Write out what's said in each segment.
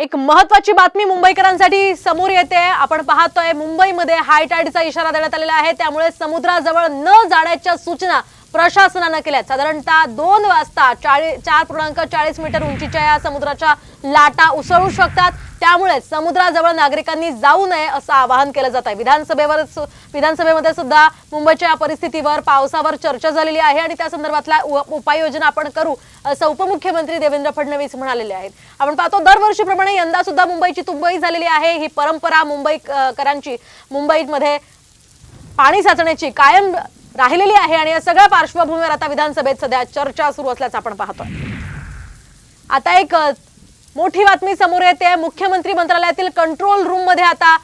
एक महत्वाची बातमी मुंबईकरांसाठी समोर येते. आपण पाहतोय मुंबईमध्ये हाय टाईडचा इशारा देण्यात आलेला आहे. त्यामुळे समुद्राजवळ न जाण्याच्या सूचना प्रशासनानं केल्यात. साधारणतः दोन वाजता चाळीस चार पूर्णांक चाळीस मीटर उंचीच्या या समुद्राच्या लाटा उसळू शकतात. त्यामुळे समुद्राजवळ नागरिकांनी जाऊ नये असं आवाहन केलं जात आहे विधानसभेवर विधानसभेमध्ये सुद्धा मुंबईच्या या परिस्थितीवर पावसावर चर्चा झालेली आहे आणि त्या संदर्भातला उपाययोजना आपण करू असं उपमुख्यमंत्री देवेंद्र फडणवीस म्हणालेले आहेत. आपण पाहतो दरवर्षीप्रमाणे यंदा सुद्धा मुंबईची तुंबई झालेली आहे. ही परंपरा मुंबईकरांची मुंबईमध्ये पाणी साचण्याची कायम राहिलेली आहे आणि या सगळ्या पार्श्वभूमीवर आता विधानसभेत सध्या चर्चा सुरू असल्याचं आपण पाहतोय. आता एक मोठी बातमी समोर येते. मुख्यमंत्री मंत्रालयातील कंट्रोल रूममध्ये आता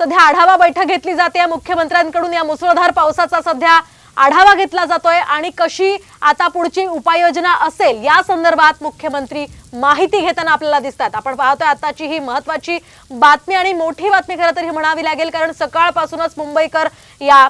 सध्या आढावा बैठक घेतली जाते. मुख्यमंत्र्यांकडून या मुसळधार पावसाचा सध्या आढावा घेतला जातोय आणि कशी आता पुढची उपाययोजना असेल या संदर्भात मुख्यमंत्री माहिती घेताना आपल्याला दिसतात. आपण पाहतोय आताची ही महत्वाची बातमी आणि मोठी बातमी खरं तर ही म्हणावी लागेल कारण सकाळपासूनच मुंबईकर या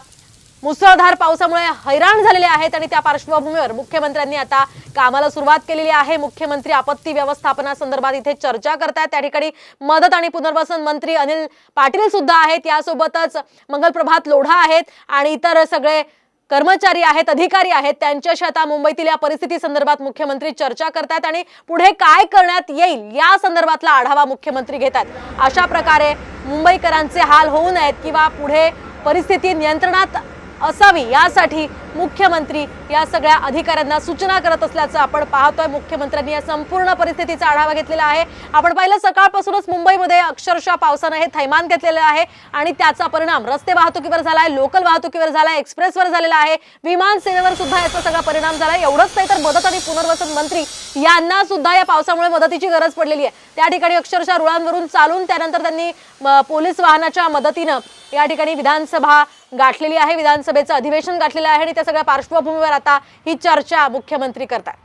मुसळधार पावसामुळे हैराण झालेले आहेत आणि त्या पार्श्वभूमीवर मुख्यमंत्र्यांनी आता कामाला सुरुवात केलेली आहे. मुख्यमंत्री आपत्ती व्यवस्थापनासंदर्भात इथे चर्चा करतायत. त्या ठिकाणी मदत आणि पुनर्वसन मंत्री अनिल पाटील सुद्धा आहेत. यासोबतच मंगलप्रभात लोढा आहेत आणि इतर सगळे कर्मचारी आहेत अधिकारी आहेत. त्यांच्याशी आता मुंबईतील या परिस्थिती संदर्भात मुख्यमंत्री चर्चा करतात आणि पुढे काय करण्यात येईल या संदर्भातला आढावा मुख्यमंत्री घेतात अशा प्रकारे मुंबईकरांचे हाल होऊ नयेत किंवा पुढे परिस्थिती नियंत्रणात असावी. यासाठी मुख्यमंत्री या सगळ्या अधिकाऱ्यांना सूचना करत असल्याचं आपण पाहतोय. मुख्यमंत्र्यांनी या संपूर्ण परिस्थितीचा आढावा घेतलेला आहे. आपण पाहिलं सकाळपासूनच मुंबईमध्ये अक्षरशः पावसानं हे थैमान घेतलेलं आहे आणि त्याचा परिणाम रस्ते वाहतुकीवर झालाय लोकल वाहतुकीवर झालाय एक्सप्रेसवर झालेला आहे. विमान सेवेवर सुद्धा याचा सगळा परिणाम झाला एवढंच नाही तर मदत आणि पुनर्वसन मंत्री यांना सुद्धा या पावसामुळे मदतीची गरज पडलेली आहे. त्या ठिकाणी अक्षरशः रुळांवरून चालून त्यानंतर त्यांनी म, पोलीस वाहनाच्या मदतीनं या ठिकाणी विधानसभा गाठलेली आहे. विधानसभेचं अधिवेशन गाठलेलं आहे आणि त्या सगळ्या पार्श्वभूमीवर आता ही चर्चा मुख्यमंत्री करतात.